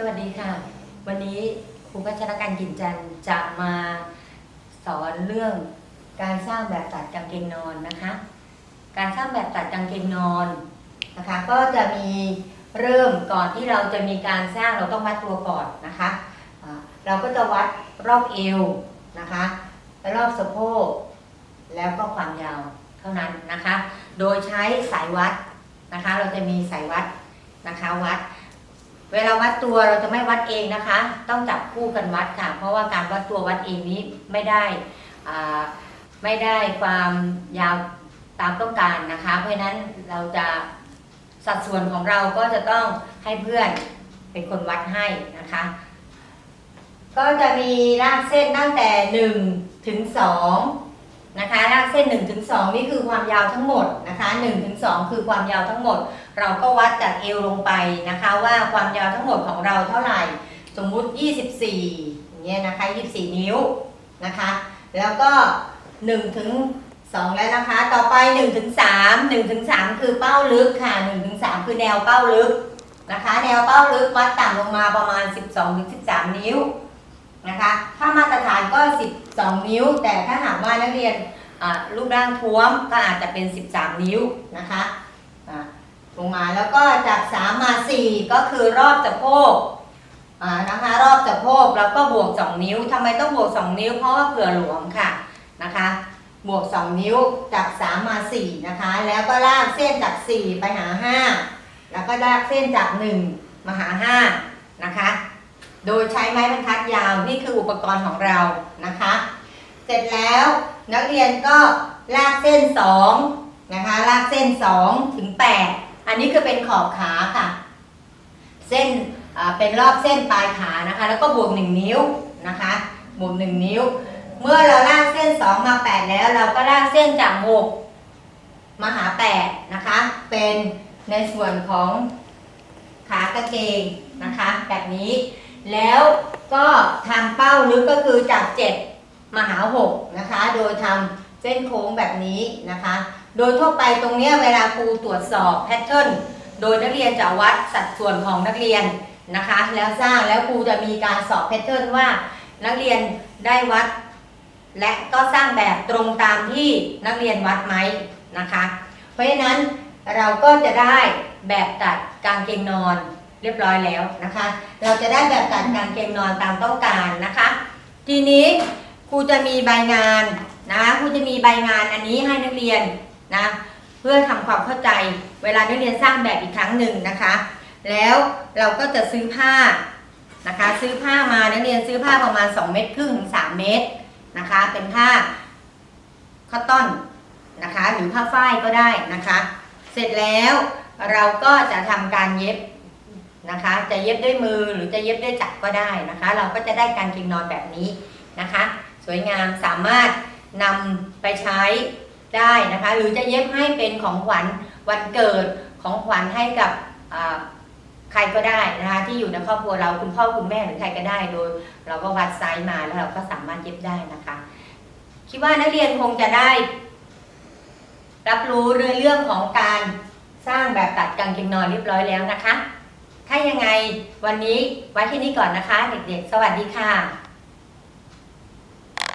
สวัสดีค่ะ วันนี้ครูพัชรการกินจันทร์จะมาสอนเรื่องการสร้างแบบตัดกางเกงนอนนะคะ การสร้างแบบตัดกางเกงนอนนะคะ ก็จะมีเริ่มก่อนที่เราจะมีการสร้างเราต้องวัดตัวก่อนนะคะเราก็จะวัดรอบเอวนะคะรอบสะโพกแล้วก็ความยาวเท่านั้นนะคะ โดยใช้สายวัดนะคะ เราจะมีสายวัดนะคะวัด เวลาวัดตัวเราจะไม่วัดเองนะคะ ต้องจับคู่กันวัดค่ะ เพราะว่าการวัดตัววัดเองนี้ไม่ได้ไม่ได้ความยาวตามต้องการนะคะ เพราะฉะนั้นเราจะสัดส่วนของเราก็จะต้องให้เพื่อนเป็นคนวัดให้นะคะ ก็จะมีรากเส้นตั้งแต่ 1 ถึง 2 นะคะรากเส้น1ถึง2นี่คือความยาวทั้งหมดนะคะ1ถึง2คือความยาวทั้งหมด เราก็วัดจากเอวลงไปนะคะว่าความยาวทั้งหมดของเราเท่าไหร่ สมมุติ 24อย่างเงี้ยนะคะ24 นิ้วนะคะแล้วก็1ถึง2แล้วนะคะ ต่อไป1ถึง3 1ถึง3คือเป้าลึกค่ะ1ถึง3คือแนวเป้าลึกนะคะ แนวเป้าลึกวัดต่ำลงมาประมาณ 12ถึง13 นิ้ว นะคะ ถ้ามาตรฐานก็ 12 นิ้ว แต่ถ้าหากว่านักเรียนรูปร่างท้วมก็อาจจะเป็น 13 นิ้วนะคะลงมาแล้วก็จาก 3 มา 4 ก็คือรอบสะโพกอ่านะคะรอบสะโพกแล้วก็บวก 2 นิ้วทำไมต้องบวก 2 นิ้วเพราะว่าเผื่อหลวมค่ะนะคะ บวก 2 นิ้วจาก 3 มา 4 นะคะ แล้วก็ลากเส้นจาก 4 ไปหา 5 แล้วก็ลากเส้นจาก 1 มาหา 5 นะคะ โดยใช้ไม้บรรทัดยาวนี่คืออุปกรณ์ของเรานะคะ เสร็จแล้วนักเรียนก็ลากเส้น2นะคะลากเส้น2ถึง8อันนี้คือเป็นขอบขาค่ะ เส้นเป็นรอบเส้นปลายขานะคะ แล้วก็บวก 1 นิ้วนะคะบวก 1 นิ้ว เมื่อเราลากเส้น 2 มา 8 แล้ว เราก็ลากเส้นจาก 6 มาหา 8 นะคะ เป็นในส่วนของขากางเกงนะคะ แบบนี้ แล้วก็ทำเป้าลึกก็คือจาก 7 มาหา 6 นะคะ โดยทำเส้นโค้งแบบนี้นะคะ โดยทั่วไปตรงเนี้ยเวลาครูตรวจสอบแพทเทิร์นโดยนักเรียนจะวัดสัดส่วนของนักเรียนนะคะ แล้วสร้างแล้วครูจะมีการสอบแพทเทิร์นว่านักเรียนได้วัด และก็สร้างแบบตรงตามที่นักเรียนวัดไหมนะคะ เพราะฉะนั้นเราก็จะได้แบบตัดกางเกงนอน เรียบร้อยแล้วนะคะ เราจะได้แบบตัดกางเกงนอนตามต้องการนะคะ ทีนี้ครูจะมีใบงานนะครูจะมีใบงานอันนี้ให้นักเรียนนะเพื่อทำความเข้าใจเวลานักเรียนสร้างแบบอีกครั้งหนึ่งนะคะ แล้วเราก็จะซื้อผ้านะคะ ซื้อผ้ามานักเรียนซื้อผ้าประมาณ 2 เมตรครึ่งถึง3เมตรนะคะ เป็นผ้าคอตตอนนะคะหรือผ้าฝ้ายก็ได้นะคะ เสร็จแล้วเราก็จะทำการเย็บ นะคะ จะเย็บด้วยมือหรือจะเย็บด้วยจักรก็ได้นะคะ เราก็จะได้การเกงนอนแบบนี้นะคะ สวยงามสามารถนำไปใช้ได้นะคะ หรือจะเย็บให้เป็นของขวัญวันเกิดของขวัญให้กับใครก็ได้นะคะที่อยู่ในครอบครัวเราคุณพ่อคุณแม่หรือใครก็ได้โดย เราก็วัดไซส์มาแล้วเราก็สามารถเย็บได้นะคะ คิดว่านักเรียนคงจะได้ รับรู้เรื่องเรื่องของการสร้างแบบตัดกางเกงนอนเรียบร้อยแล้วนะคะ ถ้ายังไงวันนี้ไว้ที่นี่ก่อนนะคะ เด็กๆ สวัสดีค่ะ